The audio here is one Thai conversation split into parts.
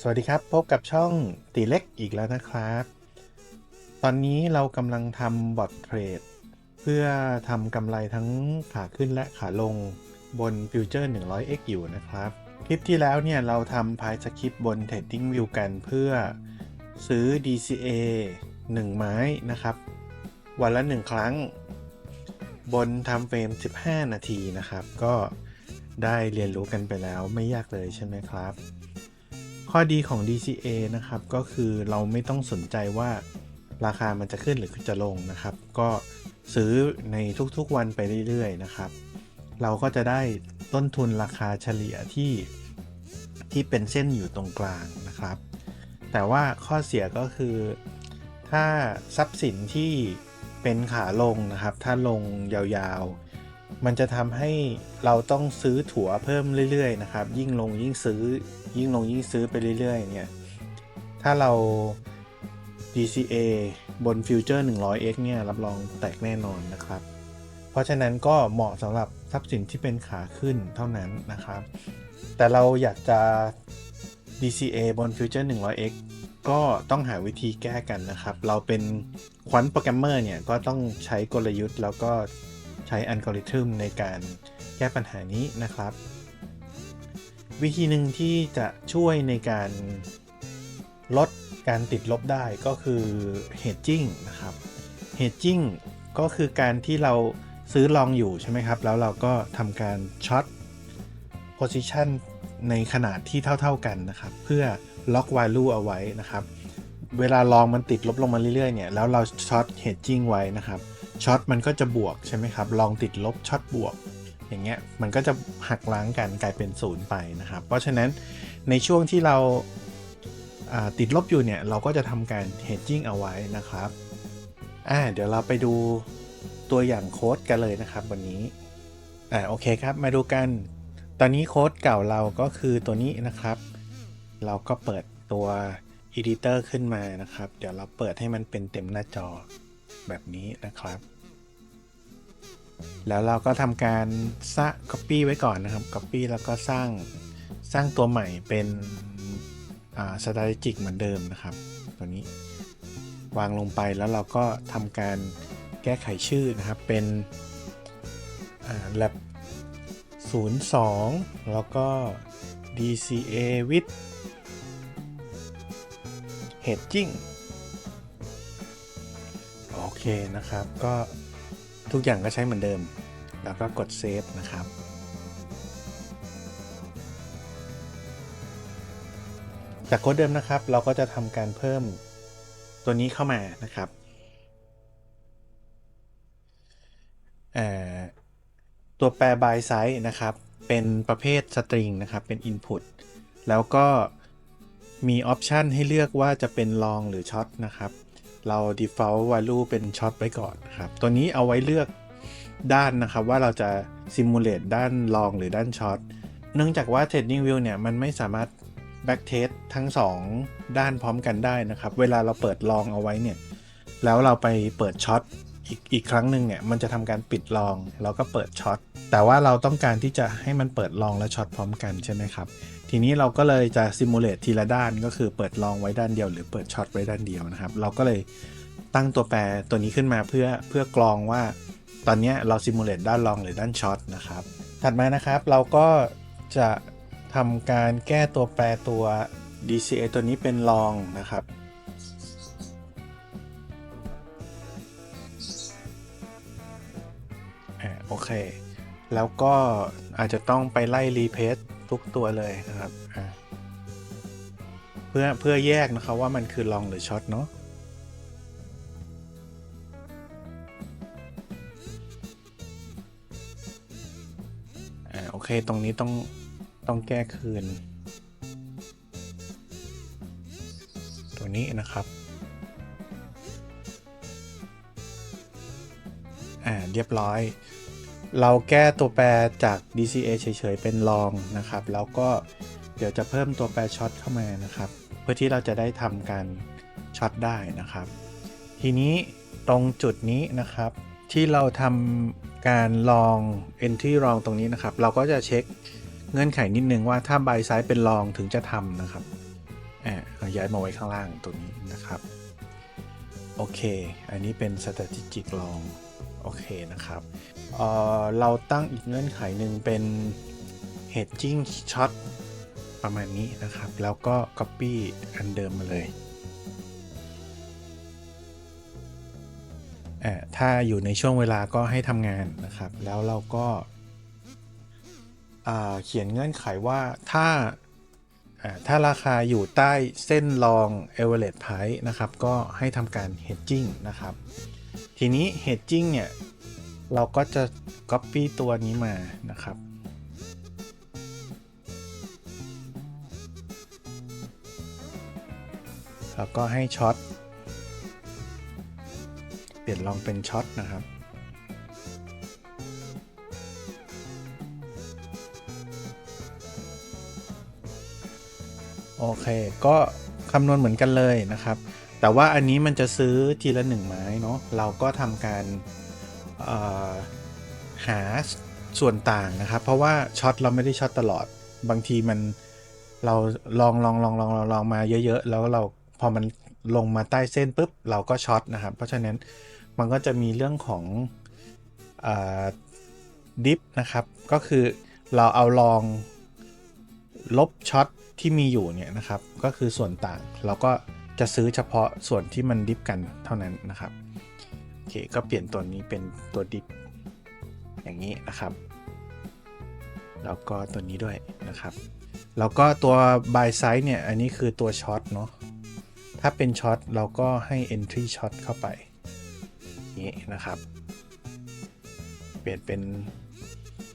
สวัสดีครับ พบกับช่องตีเล็กอีกแล้วนะครับ ตอนนี้เรากำลังทำบอทเทรด เพื่อทำกำไรทั้งขาขึ้นและขาลงบนฟิวเจอร์ 100x อยู่นะครับ คลิปที่แล้วเนี่ยเราทำพายสคริปบน Trading View กันเพื่อซื้อ DCA 1 ไม้นะครับ วันละ 1 ครั้ง บนทำเฟรม 15 นาทีนะครับ ก็ได้เรียนรู้กันไปแล้วไม่ยากเลยใช่ไหมครับ ข้อดีของ DCA นะครับ ก็คือเราไม่ต้องสนใจว่าราคามันจะขึ้นหรือจะลงนะครับ ก็ซื้อในทุกๆวันไปเรื่อยๆนะครับ เราก็จะได้ต้นทุนราคาเฉลี่ยที่ที่เป็นเส้นอยู่ตรงกลางนะครับ แต่ว่าข้อเสียก็คือ ถ้าทรัพย์สินที่เป็นขาลงนะครับ ถ้าลงยาวๆ มันจะทำให้เราต้องซื้อถั่วเพิ่มเรื่อยๆนะครับ ยิ่งลงยิ่งซื้อ ยิ่งลงยิ่งซื้อไปเรื่อยๆเนี่ยถ้าเรา DCA บนฟิวเจอร์ 100x เนี่ยรับรองแตกแน่นอนนะครับ เพราะฉะนั้นก็เหมาะสำหรับทรัพย์สินที่เป็นขาขึ้นเท่านั้นนะครับ แต่เราอยากจะ DCA บนฟิวเจอร์ 100x ก็ต้องหาวิธีแก้กันนะครับ เราเป็นควันโปรแกรมเมอร์เนี่ยก็ต้องใช้กลยุทธ์ แล้วก็ใช้อัลกอริทึมในการแก้ปัญหานี้นะครับ วิธีหนึ่งที่จะช่วยในการลดการติดลบได้ก็คือ hedging นะครับ hedging ก็คือการที่เราซื้อลองอยู่ใช่ไหมครับ แล้วเราก็ทำการช็อต position ในขนาดที่เท่าๆกันนะครับ เพื่อล็อก value เอาไว้นะครับ เวลาลองมันติดลบลงมาเรื่อยๆเนี่ย แล้วเราช็อต hedging ไว้นะครับ ช็อตมันก็จะบวกใช่ไหมครับ ลองติดลบช็อตบวก อย่างเงี้ยมันก็จะหักล้างกันกลายเป็นศูนย์ไปนะครับ เพราะฉะนั้นในช่วงที่เราติดลบอยู่เนี่ยเราก็จะทำการ hedging เอาไว้นะครับอ่าเดี๋ยวเราไปดูตัวอย่างโค้ดกันเลยนะครับวันนี้อ่าโอเคครับมาดูกัน ตอนนี้โค้ดเก่าเราก็คือตัวนี้นะครับ เราก็เปิดตัว editor ขึ้นมานะครับ เดี๋ยวเราเปิดให้มันเป็นเต็มหน้าจอแบบนี้นะครับ แล้วเราก็ทำการสร้าง copy ไว้ก่อนนะครับ copy แล้วก็สร้างสร้างตัวใหม่เป็นอ่า strategic เหมือนเดิมนะครับ ตัวนี้วางลงไปแล้วเราก็ทำการแก้ไขชื่อนะครับเป็นอ่า lab 02 แล้วก็ DCA with hedging โอเคนะครับก็ ทุกอย่างก็ใช้เหมือนเดิม แล้วก็กดเซฟนะครับ จากโค้ดเดิมนะครับ เราก็จะทำการเพิ่มตัวนี้เข้ามานะครับตัวแปร by size นะครับ เป็นประเภทสตริงนะครับ เป็น input แล้วก็มีออปชันให้เลือกว่าจะเป็น long หรือ short นะครับ เรา default value เป็น short ไว้ก่อนครับ ตัวนี้เอาไว้เลือกด้านนะครับ ว่าเราจะ simulate ด้าน long หรือด้าน short เนื่องจากว่า trading view เนี่ย มันไม่สามารถ back test ทั้ง 2 ด้านพร้อมกันได้นะครับ เวลาเราเปิด long เอาไว้เนี่ย แล้วเราไปเปิด short อีกอีกครั้งหนึ่งเนี่ย มันจะทำการปิดลอง แล้วก็เปิดช็อต แต่ว่าเราต้องการที่จะให้มันเปิดลองและช็อตพร้อมกันใช่ไหมครับ ทีนี้เราก็เลยจะซิมูเลตทีละด้านก็คือเปิดลองไว้ด้านเดียว หรือเปิดช็อตไว้ด้านเดียวนะครับ เราก็เลยตั้งตัวแปรตัวนี้ขึ้นมาเพื่อเพื่อกรองว่า ตอนนี้เราซิมูเลตด้านลองหรือด้านช็อตนะครับ ถัดมานะครับเราก็จะทำการแก้ตัวแปรตัว DCA ตัวนี้เป็นลองนะครับโอเค แล้วก็อาจจะต้องไปไล่รีเพส ทุกตัวเลยนะครับเพื่อเพื่อแยกนะครับว่ามันคือลองหรือช็อตเนาะโอเคตรงนี้ต้องต้องแก้คืน ตัวนี้นะครับอ่าเรียบร้อย เราแก้ตัวแปรจาก DCA เฉยๆ เป็นลองนะครับ แล้วก็เดี๋ยวจะเพิ่มตัวแปรช็อตเข้ามานะครับ เพื่อที่เราจะได้ทำการช็อตได้นะครับ ทีนี้ตรงจุดนี้นะครับ ที่เราทำการลอง entry ลองตรงนี้นะครับ เราก็จะเช็คเงื่อนไขนิดนึงว่าถ้า buy side เป็นลองถึงจะทำนะครับอ่อาย้ายมาไว้ข้างล่างตรงนี้นะครับ โอเค อันนี้เป็น strategic ลอง โอเคนะครับ เเราตั้งอีกเงื่อนไขหนึ่งเป็น hedging shot ประมาณนี้นะครับ แล้วก็ copy อันเดิมมาเลยถ้าอยู่ในช่วงเวลาก็ให้ทำงานนะครับ แล้วเราก็เขียนเงื่อนไขว่าถ้าอ่าถ้าราคาอยู่ใต้เส้นรอง average price นะครับ ก็ให้ทำการ hedging นะครับ ทีนี้ hedging เนี่ย เราก็จะ copy ตัวนี้มานะครับ แล้วก็ให้ช็อต เปลี่ยนลองเป็นช็อตนะครับโอเค ก็คำนวณเหมือนกันเลยนะครับ แต่ว่าอันนี้มันจะซื้อทีละหนึ่งไม้เนาะ เราก็ทำการ หาส่วนต่างนะครับ เพราะว่าช็อตเราไม่ได้ช็อตตลอด บางทีมันเราลองลองลองลองลองลองมาเยอะ ๆ แล้วเราพอมันลงมาใต้เส้นปุ๊บเราก็ช็อตนะครับ เพราะฉะนั้นมันก็จะมีเรื่องของดิฟนะครับ ก็คือเราเอาลองลบช็อตที่มีอยู่เนี่ยนะครับ ก็คือส่วนต่างเราก็จะซื้อเฉพาะส่วนที่มันดิฟกันเท่านั้นนะครับ เคก็เปลี่ยนตัวนี้เป็นตัวดิฟอย่างนี้นะครับ แล้วก็ตัวนี้ด้วยนะครับ แล้วก็ตัว by side เนี่ย อันนี้คือตัวช็อตเนาะ ถ้าเป็นช็อตเราก็ให้ entry shot เข้าไปนี้นะครับ เปลี่ยนเป็น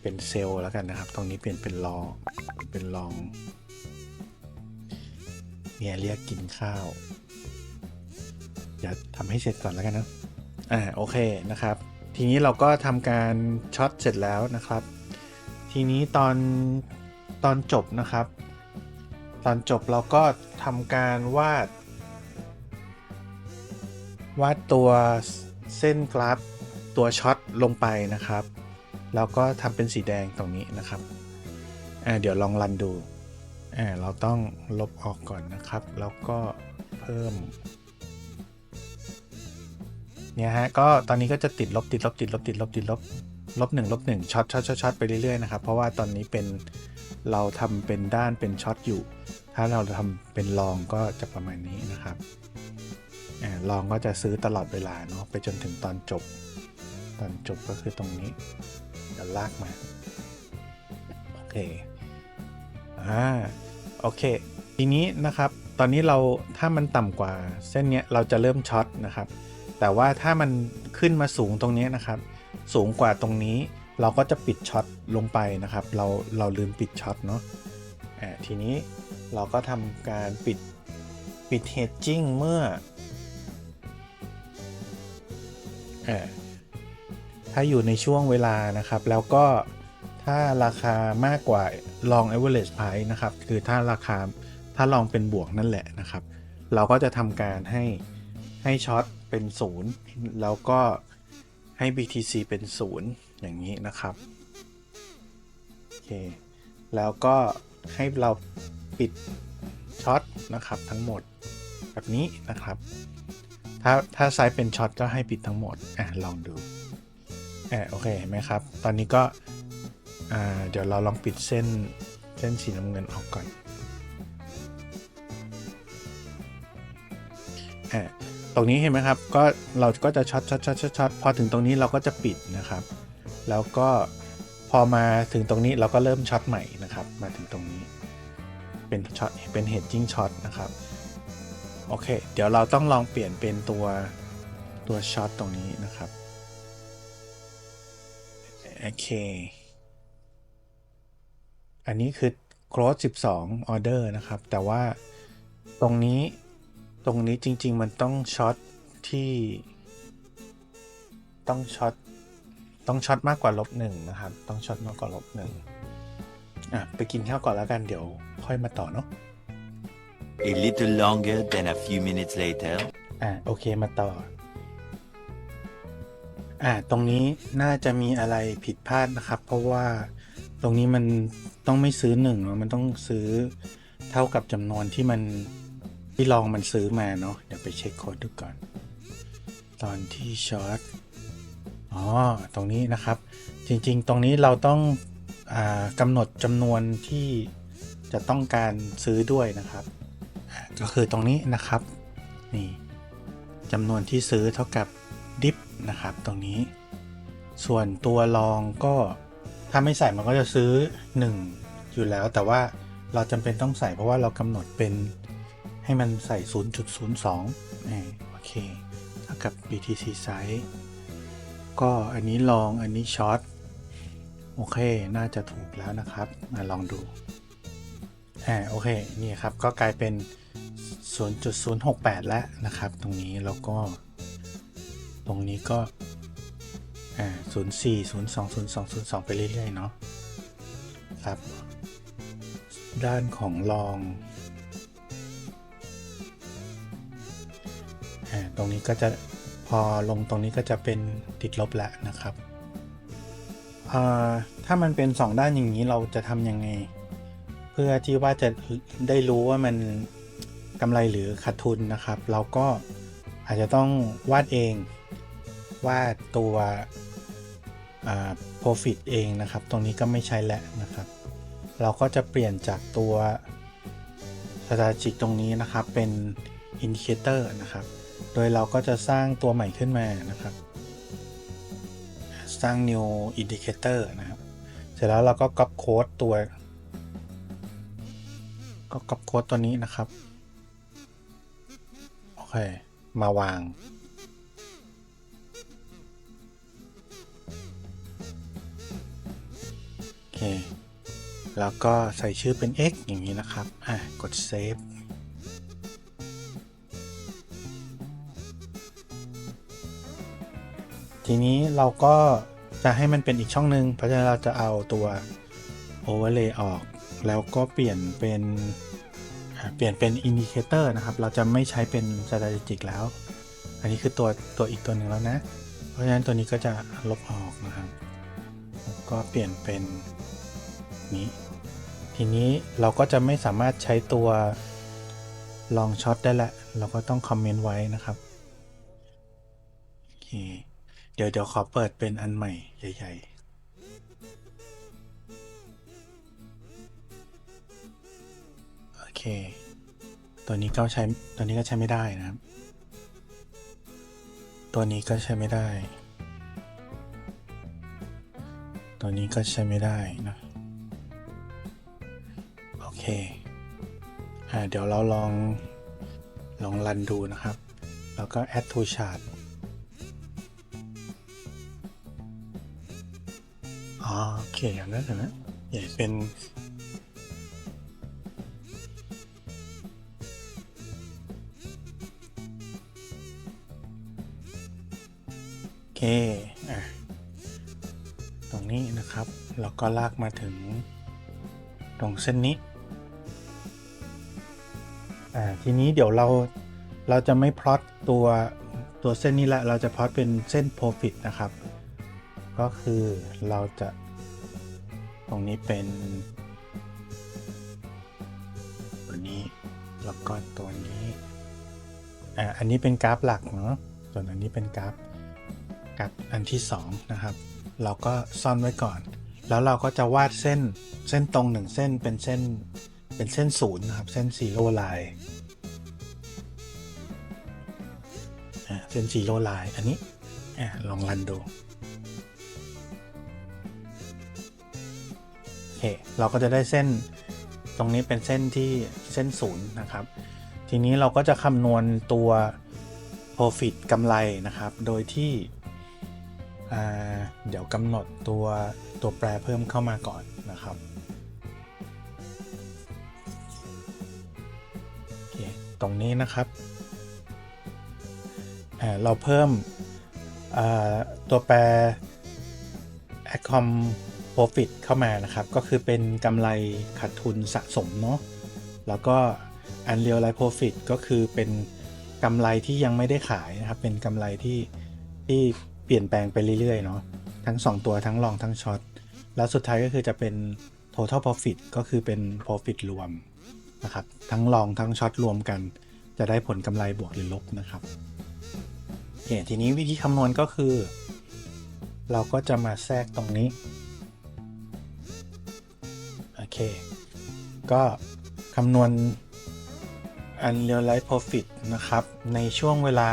เป็นเซลล์แล้วกันนะครับ ตรงนี้เปลี่ยนเป็นลอง เป็นลองเนี่ยเรียกกินข้าว อย่าทำให้เสร็จก่อนแล้วกันนะ อ่าโอเคนะครับ ทีนี้เราก็ทำการช็อตเสร็จแล้วนะครับ ทีนี้ตอนตอนจบนะครับ ตอนจบเราก็ทำการวาด วาดตัวเส้นกราฟตัวช็อตลงไปนะครับ แล้วก็ทำเป็นสีแดงตรงนี้นะครับอ่าเดี๋ยวลองรันดูอ่าเราต้องลบออกก่อนนะครับ แล้วก็เพิ่ม เนี่ยฮะก็ตอนนี้ก็จะติดลบติดลบติดลบติดลบติดลบลบหนึ่งลบหนึ่งช็อตช็อตช็อตช็อตไปเรื่อยๆนะครับเพราะว่าตอนนี้เป็นเราทำเป็นด้านเป็นช็อตอยู่ ถ้าเราทำเป็นลองก็จะประมาณนี้นะครับลองก็จะซื้อตลอดเวลาเนาะไปจนถึงตอนจบ ตอนจบก็คือตรงนี้เดี๋ยวลากมาโอเคอ่าโอเค ทีนี้นะครับ ตอนนี้เราถ้ามันต่ำกว่าเส้นเนี้ยเราจะเริ่มช็อตนะครับ แต่ว่าถ้ามันขึ้นมาสูงตรงนี้นะครับ สูงกว่าตรงนี้เราก็จะปิดช็อตลงไปนะครับ เราเราลืมปิดช็อตเนาะอ่าทีนี้เราก็ทำการปิดปิด hedging เมื่ออ่าถ้าอยู่ในช่วงเวลานะครับ แล้วก็ถ้าราคามากกว่า long average price นะครับ คือถ้าราคาถ้าลองเป็นบวกนั่นแหละนะครับ เราก็จะทำการให้ ให้ช็อตเป็นศูนย์แล้วก็ให้ BTC เป็นศูนย์อย่างนี้นะครับ โอเค แล้วก็ให้เราปิดช็อตนะครับทั้งหมดแบบนี้นะครับ ถ้าถ้าไซส์เป็นช็อตก็ให้ปิดทั้งหมด อะ ลองดูอะโอเคเห็นไหมครับ ตอนนี้ก็อ่าเดี๋ยวเราลองปิดเส้นเส้นสีน้ำเงินออกก่อนอะ ตรงนี้เห็นไหมครับ ก็เราก็จะช็อตช็อตช็อตช็อตอตพอถึงตรงนี้เราก็จะปิดนะครับ แล้วก็พอมาถึงตรงนี้เราก็เริ่มช็อตใหม่นะครับ มาถึงตรงนี้ เป็นช็อตเป็นเฮดจิ้งช็อตนะครับ โอเค เดี๋ยวเราต้องลองเปลี่ยนเป็นตัวตัวช็อตตรงนี้นะครับ โอเค อันนี้คือ close 12 order นะครับ แต่ว่าตรงนี้ ตรงนี้จริง ๆ มันต้องช็อตที่ ต้องช็อตต้องช็อตมากกว่าลบหนึ่งนะครับ ต้องช็อตมากกว่าลบหนึ่งอะ ไปกินข้าวก่อนแล้วกันเดี๋ยวค่อยมาต่อเนาะ A little longer than a few minutes later. อะ โอเคมาต่อ อะ ตรงนี้น่าจะมีอะไรผิดพลาดนะครับ เพราะว่าตรงนี้มันต้องไม่ซื้อหนึ่งเนอะมันต้องซื้อเท่ากับจำนวนที่มัน ที่ลองมันซื้อมาเนาะเดี๋ยวไปเช็คโค้ดดูก่อน ตอนที่ช็อตอ๋อตรงนี้นะครับ จริงๆ ตรงนี้เราต้องอกำหนดจำนวนที่จะต้องการซื้อด้วยนะครับ ก็คือตรงนี้นะครับนี่จำนวนที่ซื้อเท่ากับดิฟนะครับตรงนี้ ส่วนตัวรองก็ถ้าไม่ใส่มันก็จะซื้อ 1 อยู่แล้ว แต่ว่าเราจำเป็นต้องใส่เพราะว่าเรากำหนดเป็น ให้มันใส่ 0.02อ่โอเคเท่ากับ BTC size ก็อันนี้ลองอันนี้ช็อตโอเค น่าจะถูกแล้วนะครับมาลองดูอ่าโอเค นี่ครับ ก็กลายเป็น 0.068 แล้วนะครับ ตรงนี้แล้วก็ ตรงนี้ก็อ่า04 02 02 02 ไปเรื่อย ๆ เนาะครับ ด้านของลอง ตรงนี้ก็จะพอลงตรงนี้ก็จะเป็นติดลบแล้วนะครับ ถ้ามันเป็น 2 ด้านอย่างนี้เราจะทำยังไง เพื่อที่ว่าจะได้รู้ว่ามันกำไรหรือขาดทุนนะครับ เราก็อาจจะต้องวาดเอง วาดตัว profit เองนะครับ ตรงนี้ก็ไม่ใช้แล้วนะครับ เราก็จะเปลี่ยนจากตัว strategic ตรงนี้นะครับเป็น indicator นะครับ โดยเราก็จะสร้างตัวใหม่ขึ้นมานะครับ สร้าง new indicator นะครับ เสร็จแล้วเราก็ copy code ตัว ก็ copy code ตัวนี้นะครับ โอเค มาวาง โอเค แล้วก็ใส่ชื่อเป็น x อย่างนี้นะครับ อะ กด save ทีนี้เราก็จะให้มันเป็นอีกช่องหนึ่งเพราะฉะนั้นเราจะเอาตัว overlay ออก แล้วก็เปลี่ยนเป็นเปลี่ยนเป็น indicator นะครับ เราจะไม่ใช้เป็น strategic แล้ว อันนี้คือตัวตัวอีกตัวหนึ่งแล้วนะ เพราะฉะนั้นตัวนี้ก็จะลบออกนะครับแล้วก็เปลี่ยนเป็นนี้ ทีนี้เราก็จะไม่สามารถใช้ตัวลองช็อตได้ละ เราก็ต้องคอมเมนต์ไว้นะครับ โอเค เดี๋ยวเดี๋ยวขอเปิดเป็นอันใหม่ใหญ่ๆ โอเค ตัวนี้ก็ใช้ ตัวนี้ก็ใช้ไม่ได้นะครับ ตัวนี้ก็ใช้ไม่ได้ ตัวนี้ก็ใช้ไม่ได้นะ โอเค อ่า เดี๋ยวเราลอง ลองรันดูนะครับ แล้วก็ add to chart โอเคอย่างนั้นนะใหญ่เป็นโอเคอะตรงนี้นะครับแล้วก็ลากมาถึงตรงเส้นนี้อ่าทีนี้เดี๋ยวเราเราจะไม่พลอตตัวตัวเส้นนี้ละเราจะพลอตเป็นเส้น profit นะครับ ก็คือเราจะ ตรงนี้เป็นตัวนี้แล้วก็ตัวนี้อ่าอันนี้เป็นกราฟหลักเนาะส่วนอันนี้เป็นกราฟกราฟอันที่สองนะครับ เราก็ซ่อนไว้ก่อน แล้วเราก็จะวาดเส้นเส้นตรงหนึ่งเส้นเป็นเส้นเป็นเส้นศูนย์นะครับ เส้นซีโร่ไลน์อ่าเส้นซีโร่ไลน์อันนี้ลองรันดู เค เราก็จะได้เส้นตรงนี้เป็นเส้นที่เส้นศูนย์นะครับ ทีนี้เราก็จะคำนวณตัว profit กำไรนะครับ โดยที่เดี๋ยวกำหนดตัวตัวแปรเพิ่มเข้ามาก่อนนะครับตรงนี้นะครับ เราเพิ่มตัวแปร accom profit เข้ามานะครับ ก็คือเป็นกำไรขาดทุนสะสมเนาะแล้วก็ unrealized profit ก็คือเป็นกำไรที่ยังไม่ได้ขายนะครับ เป็นกำไรที่ที่เปลี่ยนแปลงไปเรื่อยๆเนาะทั้ง 2 ตัวทั้งลองทั้งช็อตแล้วสุดท้ายก็คือจะเป็น total profit ก็คือเป็น profit รวมนะครับ ทั้งลองทั้งช็อตรวมกัน จะได้ผลกำไรบวกหรือลบนะครับโอเคทีนี้วิธีคำนวณก็คือ เราก็จะมาแทรกตรงนี้ เค ก็คำนวณ unrealized profit นะครับ ในช่วงเวลา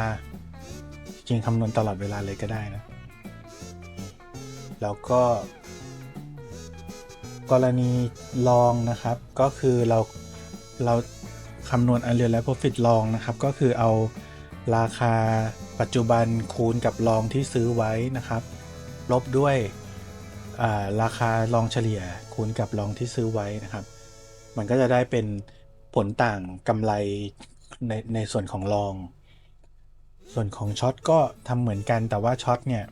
จริงคำนวณตลอดเวลาเลยก็ได้นะ แล้วก็ กรณีลองนะครับ ก็คือเราเราคำนวณ unrealized profit ลองนะครับ ก็คือเอาราคาปัจจุบันคูณกับลองที่ซื้อไว้นะครับ ลบด้วย ราคาลองเฉลี่ยคูณกับลองที่ซื้อไว้นะครับ มันก็จะได้เป็นผลต่างกำไรในในส่วนของลอง ส่วนของช็อตก็ทำเหมือนกันแต่ว่าช็อตเนี่ย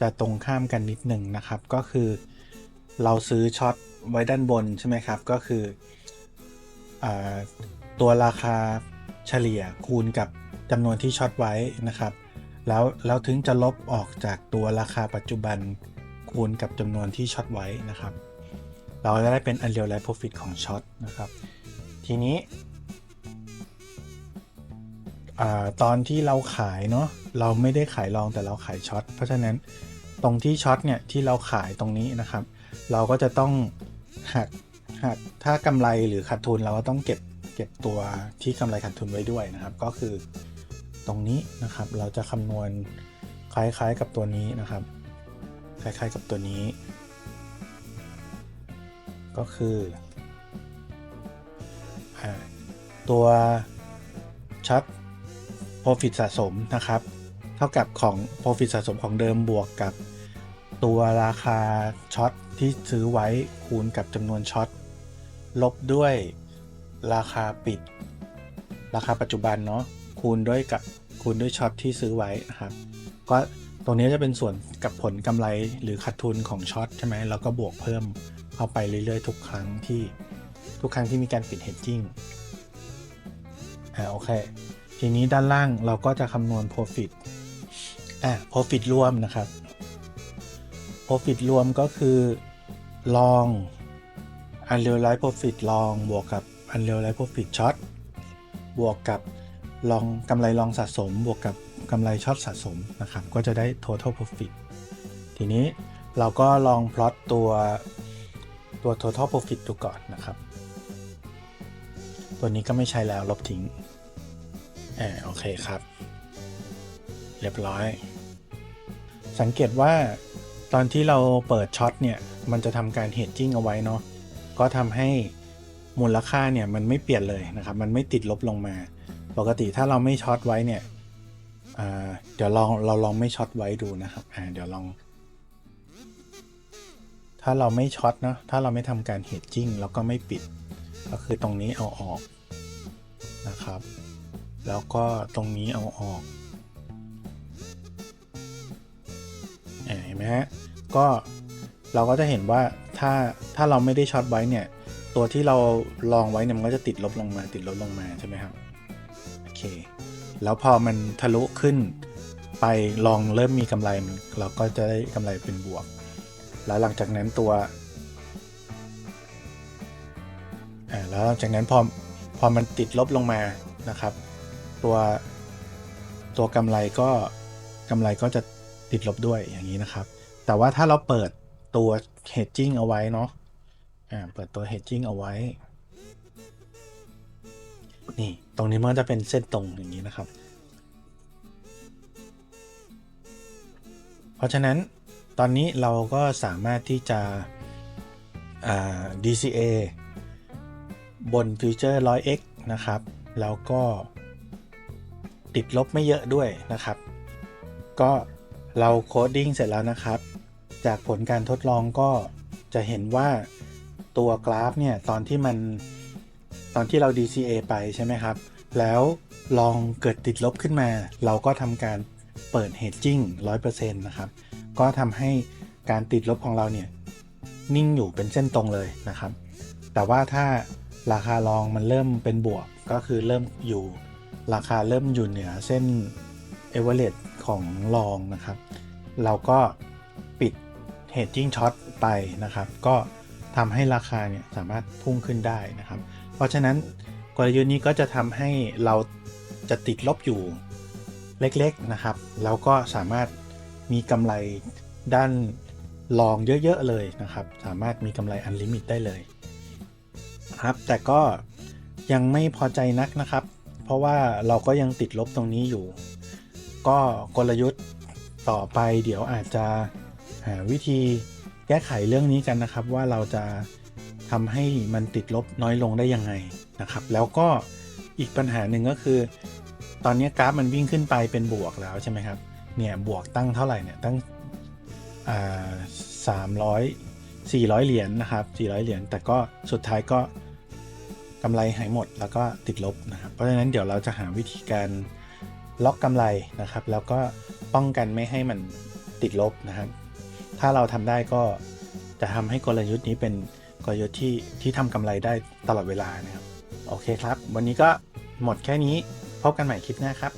จะตรงข้ามกันนิดหนึ่งนะครับ ก็คือเราซื้อช็อตไว้ด้านบนใช่ไหมครับ ก็คืออตัวราคาเฉลี่ยคูณกับจำนวนที่ช็อตไว้นะครับ แล้วแล้วถึงจะลบออกจากตัวราคาปัจจุบัน คูณกับจำนวนที่ช็อตไว้นะครับ เราจะได้เป็น unrealized profit ของช็อตนะครับ ทีนี้ตอนที่เราขายเนาะเราไม่ได้ขายลองแต่เราขายช็อตเพราะฉะนั้นตรงที่ช็อตเนี่ยที่เราขายตรงนี้นะครับ เราก็จะต้องหักหักถ้ากำไรหรือขาดทุนเราก็ต้องเก็บเก็บตัวที่กำไรขาดทุนไว้ด้วยนะครับ ก็คือตรงนี้นะครับเราจะคำนวณคล้ายๆกับตัวนี้นะครับ ล้ายๆกับตัวนี้ ก็คืออตัวช็อต profit สะสมนะครับ เท่ากับของ profit สะสมของเดิมบวกกับตัวราคาช็อตที่ซื้อไว้คูณกับจำนวนช็อตลบด้วยราคาปิด ราคาปัจจุบันเนาะคูณด้วยกับคูณด้วยช็อตที่ซื้อไว้นะครับ ก็ ตรงนี้จะเป็นส่วนกับผลกำไรหรือขาดทุนของช็อตใช่ไหมแล้วก็บวกเพิ่มเข้าไปเรื่อยๆ ทุกครั้งที่ทุกครั้งที่มีการปิด hedging อ่าโอเค ทีนี้ด้านล่างเราก็จะคำนวณ profit อ่า profit รวมนะครับ profit รวมก็คือลอง unrealized profit ลองบวกกับ unrealized profit short บวกกับลองกำไรลองสะสมบวกกับ กำไรช็อตสะสมนะครับ ก็จะได้ total profit ทีนี้เราก็ลองพลอตตัวตัว total profit ดูก่อนนะครับ ตัวนี้ก็ไม่ใช่แล้วลบทิ้งอโอเคครับ เรียบร้อย สังเกตว่าตอนที่เราเปิดช็อตเนี่ย มันจะทำการเฮดจิ้งเอาไว้เนาะก็ทำให้มูลค่าเนี่ยมันไม่เปลี่ยนเลยนะครับ มันไม่ติดลบลงมา ปกติถ้าเราไม่ช็อตไว้เนี่ย เดี๋ยวลองเราลองไม่ช็อตไว้ดูนะครับอ่าเดี๋ยวลอง ถ้าเราไม่ช็อตเนาะถ้าเราไม่ทำการเฮดจิ้งแล้วก็ไม่ปิด ก็คือตรงนี้เอาออกนะครับ แล้วก็ตรงนี้เอาออกอ่าเห็นไหมฮะก็เราก็จะเห็นว่าถ้าถ้าเราไม่ได้ช็อตไว้เนี่ย ตัวที่เราลองไว้เนี่ยมันก็จะติดลบลงมาติดลบลงมาใช่ไหมครับโอเค แล้วพอมันทะลุขึ้นไปลองเริ่มมีกำไรเราก็จะได้กำไรเป็นบวก แล้วหลังจากนั้นตัวแล้วจากนั้นพอพอมันติดลบลงมานะครับ ตัวตัวกำไรก็กำไรก็จะติดลบด้วยอย่างนี้นะครับ แต่ว่าถ้าเราเปิดตัว hedging เอาไว้เนาะอ่าเปิดตัว hedging เอาไว้ นี่ตรงนี้มันจะเป็นเส้นตรงอย่างนี้นะครับ เพราะฉะนั้นตอนนี้เราก็สามารถที่จะ DCA บนฟิวเจอร์ 100x นะครับ แล้วก็ติดลบไม่เยอะด้วยนะครับ ก็เราโคดดิ้งเสร็จแล้วนะครับ จากผลการทดลองก็จะเห็นว่าตัวกราฟเนี่ย ตอนที่มัน ตอนที่เรา DCA ไปใช่ไหมครับ แล้วลองเกิดติดลบขึ้นมา เราก็ทำการเปิด hedging 100%นะครับ ก็ทำให้การติดลบของเราเนี่ยนิ่งอยู่เป็นเส้นตรงเลยนะครับ แต่ว่าถ้าราคาลองมันเริ่มเป็นบวกก็คือเริ่มอยู่ราคาเริ่มอยู่เหนือเส้น e v e r a g e ของลองนะครับ เราก็ปิด hedging short ไปนะครับ ก็ทำให้ราคาเนี่ยสามารถพุ่งขึ้นได้นะครับ เพราะฉะนั้นกลยุทธ์นี้ก็จะทำให้เราจะติดลบอยู่เล็กๆนะครับ แล้วก็สามารถมีกำไรด้านรองเยอะๆเลยนะครับ สามารถมีกำไรอันลิมิตได้เลยครับ แต่ก็ยังไม่พอใจนักนะครับ เพราะว่าเราก็ยังติดลบตรงนี้อยู่ ก็กลยุทธ์ต่อไปเดี๋ยวอาจจะหาวิธีแก้ไขเรื่องนี้กันนะครับ ว่าเราจะ ทำให้มันติดลบน้อยลงได้ยังไงนะครับ แล้วก็อีกปัญหาหนึ่งก็คือ ตอนนี้กราฟมันวิ่งขึ้นไปเป็นบวกแล้วใช่ไหมครับ เนี่ยบวกตั้งเท่าไหร่เนี่ยตั้งสามร้อยสี่ร้อยเหรียญนะครับสี่ร้อยเหรียญแต่ก็สุดท้ายก็กำไรหายหมดแล้วก็ติดลบนะครับ เพราะฉะนั้นเดี๋ยวเราจะหาวิธีการล็อกกำไรนะครับ แล้วก็ป้องกันไม่ให้มันติดลบนะครับ ถ้าเราทำได้ก็จะทำให้กลยุทธ์นี้เป็น กลยุทธ์ที่ที่ทำกำไรได้ตลอดเวลานะครับ โอเคครับ วันนี้ก็หมดแค่นี้ พบกันใหม่คลิปหน้าครับ